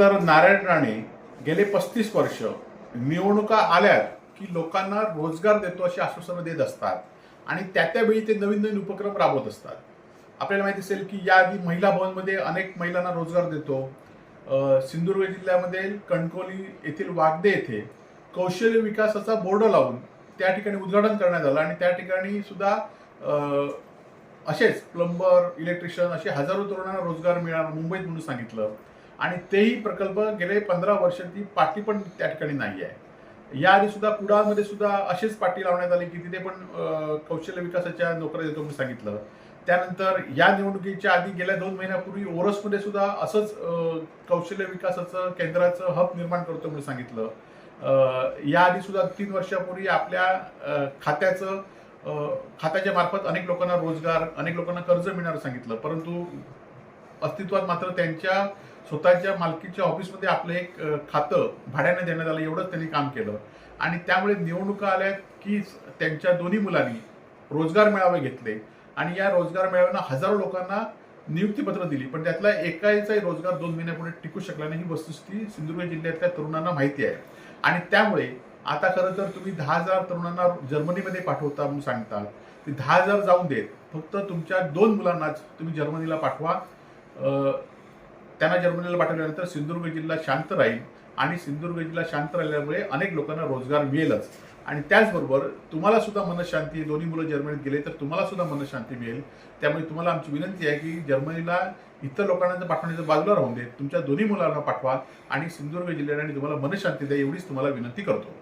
तर नारायण राणे गेले पस्तीस वर्ष निवडणुका आल्यात की लोकांना रोजगार देतो अशी आश्वासनं देत असतात. आणि त्या त्यावेळी ते नवीन नवीन उपक्रम राबवत असतात. आपल्याला माहिती असेल की याआधी महिला भवनमध्ये अनेक महिलांना रोजगार देतो. सिंधुदुर्ग जिल्ह्यामध्ये कणकोली येथील वागदे येथे कौशल्य विकासाचा बोर्ड लावून त्या ठिकाणी उद्घाटन करण्यात आलं. आणि त्या ठिकाणी सुद्धा असेच प्लंबर इलेक्ट्रिशियन असे हजारो तरुणांना रोजगार मिळणार मुंबईत म्हणून सांगितलं. आणि तेही प्रकल्प गेले पंधरा वर्ष ती पाठी पण त्या ठिकाणी नाही आहे याआधी सुद्धा कुडाळमध्ये सुद्धा अशीच पाटी लावण्यात आली की तिथे पण कौशल्य विकासाच्या नोकऱ्या देतो म्हणून सांगितलं. त्यानंतर या निवडणुकीच्या आधी गेल्या दोन महिन्यापूर्वी ओरसमध्ये सुद्धा असंच कौशल्य विकासाचं केंद्राचं हब निर्माण करतो म्हणून सांगितलं. याआधी सुद्धा तीन वर्षापूर्वी आपल्या खात्याचं खात्याच्या मार्फत अनेक लोकांना रोजगार अनेक लोकांना कर्ज मिळणार सांगितलं. परंतु अस्तित्वात मात्र त्यांच्या स्वतःच्या मालकीच्या ऑफिसमध्ये आपलं एक खातं भाड्याने देण्यात आलं एवढंच त्यांनी काम केलं. आणि त्यामुळे निवडणुका आल्या की त्यांच्या दोन्ही मुलांनी रोजगार मेळावे घेतले. आणि या रोजगार मेळाव्यानं हजारो लोकांना नियुक्तीपत्र दिली. पण त्यातला एकाचाही रोजगार दोन महिन्यापुढे टिकू शकला नाही. ही वस्तुस्थिती सिंधुदुर्ग जिल्ह्यातल्या तरुणांना माहिती आहे. आणि त्यामुळे आता खरं तर तुम्ही दहा हजार तरुणांना जर्मनीमध्ये पाठवता म्हणून सांगता. ते दहा हजार जाऊन देत. फक्त तुमच्या दोन मुलांनाच तुम्ही जर्मनीला पाठवा. त्यांना जर्मनीला पाठवल्यानंतर सिंधुदुर्ग जिल्हा शांत राहील आणि सिंधुदुर्ग जिल्हा शांत राहिल्यामुळे अनेक लोकांना रोजगार मिळेलच. आणि त्याचबरोबर तुम्हाला सुद्धा मनशांती दोन्ही मुलं जर्मनीत गेले तर तुम्हाला सुद्धा मनशांती मिळेल. त्यामुळे तुम्हाला आमची विनंती आहे की जर्मनीला इतर लोकांना जर पाठवण्याचं बाजूला राहून देत तुमच्या दोन्ही मुलांना पाठवा आणि सिंधुदुर्ग जिल्ह्याने तुम्हाला मनशांती द्या एवढीच तुम्हाला विनंती करतो.